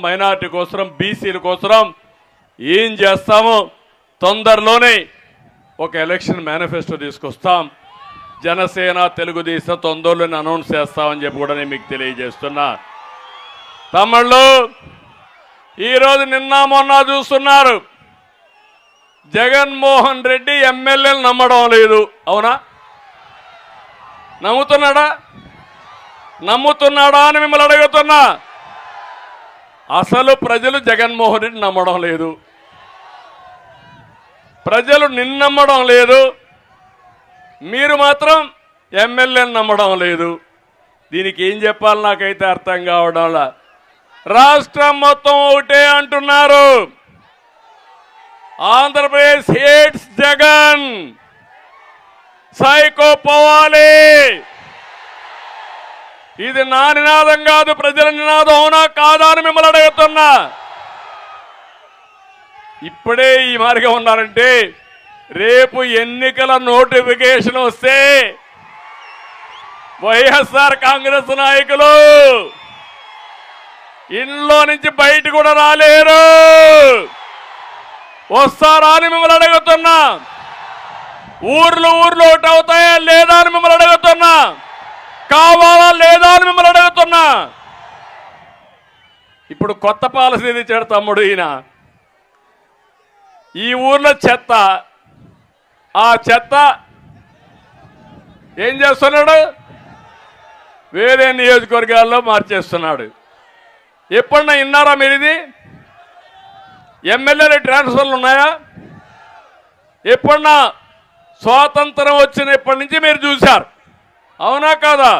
Minority కోసరం బీసీల కోసరం ఏం చేస్తామో తొందరలోనే ఒక ఎలక్షన్ మేనిఫెస్టో తీసుకొస్తాం. జనసేన తెలుగుదేశం తొందరలోనే అనౌన్స్ చేస్తామని చెప్పి కూడా నేను మీకు తెలియజేస్తున్నా. తమ్ముళ్ళు ఈరోజు నిన్న మొన్న చూస్తున్నారు. జగన్మోహన్ రెడ్డి ఎమ్మెల్యేలు నమ్మడం లేదు. అవునా? నమ్ముతున్నాడా? నమ్ముతున్నాడా అని మిమ్మల్ని అడుగుతున్నా. అసలు ప్రజలు జగన్మోహన్ రెడ్డి నమ్మడం లేదు. ప్రజలు నిన్నమ్మడం లేదు. మీరు మాత్రం ఎమ్మెల్యేని నమ్మడం లేదు. దీనికి ఏం చెప్పాలి నాకైతే అర్థం కావడంలా రాష్ట్రం మొత్తం ఒకటే అంటున్నారు. ఆంధ్రప్రదేశ్ హేట్స్ జగన్. సైకో పోవాలి. ఇది నా నినాదం కాదు ప్రజల నినాదం అవునా కాదా అని మిమ్మల్ని అడుగుతున్నా. ఇప్పుడే ఈ మార్గం ఉన్నారంటే రేపు ఎన్నికల నోటిఫికేషన్ వస్తే వైఎస్ఆర్ కాంగ్రెస్ నాయకులు ఇంట్లో నుంచి బయట కూడా రాలేరు. వస్తారా అని మిమ్మల్ని అడుగుతున్నా. ఊర్లు ఊర్లు ఒకటి అవుతాయా లేదా అని మిమ్మల్ని అడుగుతున్నా. కావాలా లేదా అని మిమ్మల్ని అడుగుతున్నా. ఇప్పుడు కొత్త పాలసీ తెచ్చాడు తమ్ముడు ఈయన? ఈ ఊర్లో చెత్త. ఆ చెత్త ఏం చేస్తున్నాడు? వేరే నియోజకవర్గాల్లో మార్చేస్తున్నాడు. ఎప్పుడన్నా విన్నారా మీరు ఇది? ఎమ్మెల్యేల ట్రాన్స్ఫర్లు ఉన్నాయా? ఎప్పుడన్నా స్వాతంత్రం వచ్చినప్పటి నుంచి మీరు చూశారు. అవునా కాదా?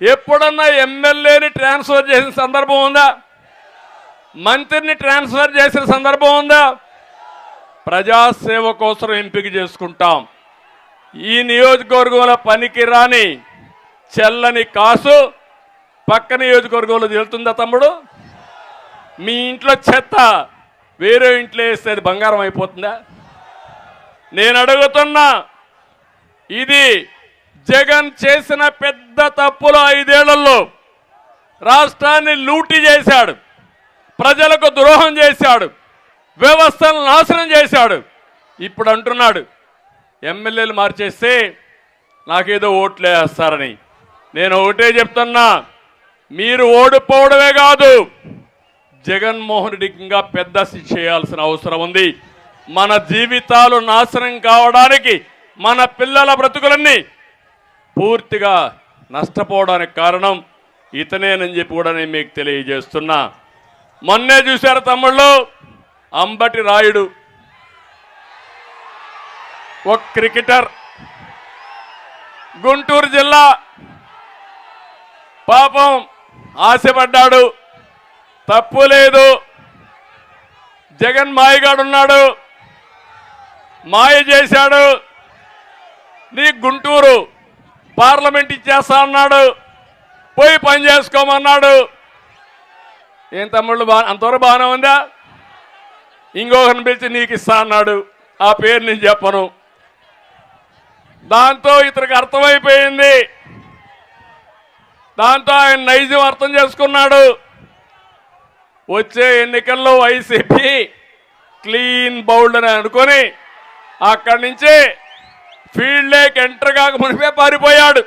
ఎప్పుడన్నా ఎమ్మెల్యేని ట్రాన్స్ఫర్ చేసిన సందర్భం ఉందా? మంత్రిని ట్రాన్స్ఫర్ చేసిన సందర్భం ఉందా? ప్రజాసేవ కోసం ఎంపిక చేసుకుంటాం. ఈ నియోజకవర్గంలో పనికి రాని చెల్లని కాసు పక్క నియోజకవర్గంలో తెలుతుందా తమ్ముడు? మీ ఇంట్లో చెత్త వేరే ఇంట్లో వేస్తే అది బంగారం అయిపోతుందా? నేను అడుగుతున్నా ఇది జగన్ చేసిన పెద్ద తప్పులు ఐదేళ్ళలో రాష్ట్రాన్ని లూటీ చేశాడు ప్రజలకు ద్రోహం చేశాడు వ్యవస్థను నాశనం చేశాడు. ఇప్పుడు అంటున్నాడు ఎమ్మెల్యేలు మార్చేస్తే నాకేదో ఓట్లు వేస్తారని. నేను ఒకటే చెప్తున్నా మీరు ఓడిపోవడమే కాదు జగన్మోహన్ రెడ్డికి ఇంకా పెద్ద శిక్ష చేయాల్సిన అవసరం ఉంది. మన జీవితాలు నాశనం కావడానికి మన పిల్లల బ్రతుకులన్నీ పూర్తిగా నష్టపోవడానికి కారణం ఇతనేనని చెప్పి కూడా నేను మీకు తెలియజేస్తున్నా. మొన్నే చూశారు తమ్ముళ్ళు? అంబటి రాయుడు. ఒక క్రికెటర్. గుంటూరు జిల్లా. పాపం ఆశపడ్డాడు. తప్పు లేదు. జగన్ మాయగాడున్నాడు మాయ చేశాడు. నీ గుంటూరు పార్లమెంట్ ఇచ్చేస్తా అన్నాడు. పోయి పని చేసుకోమన్నాడు. ఏం తమ్ముళ్ళు బా అంతవరకు బాగానే ఉందా? ఇంకొకరిని పిలిచి నీకు ఇస్తా అన్నాడు. ఆ పేరు నేను చెప్పను. దాంతో ఇతనికి అర్థమైపోయింది. దాంతో ఆయన నైజం అర్థం చేసుకున్నాడు. వచ్చే ఎన్నికల్లో వైసీపీ క్లీన్ బౌల్డ్ అని అనుకొని అక్కడి నుంచి ఫీల్డ్ లేక్ ఎంటర్ కాక మునిపే పారిపోయాడు.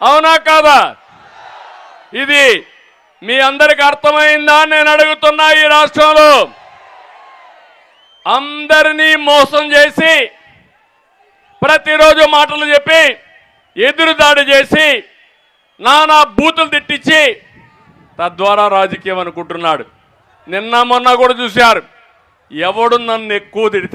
అవునా కాదా? ఇది మీ అందరికి అర్థమైందా నేను అడుగుతున్నా ఈ రాష్ట్రంలో. అందరినీ మోసం చేసి ప్రతిరోజు మాటలు చెప్పి ఎదురుదాడి చేసి నానా బూతులు తిట్టించి తద్వారా రాజకీయం అనుకుంటున్నాడు. నిన్న మొన్న కూడా చూశారు. ఎవడు నన్ను ఎక్కువ తిడితే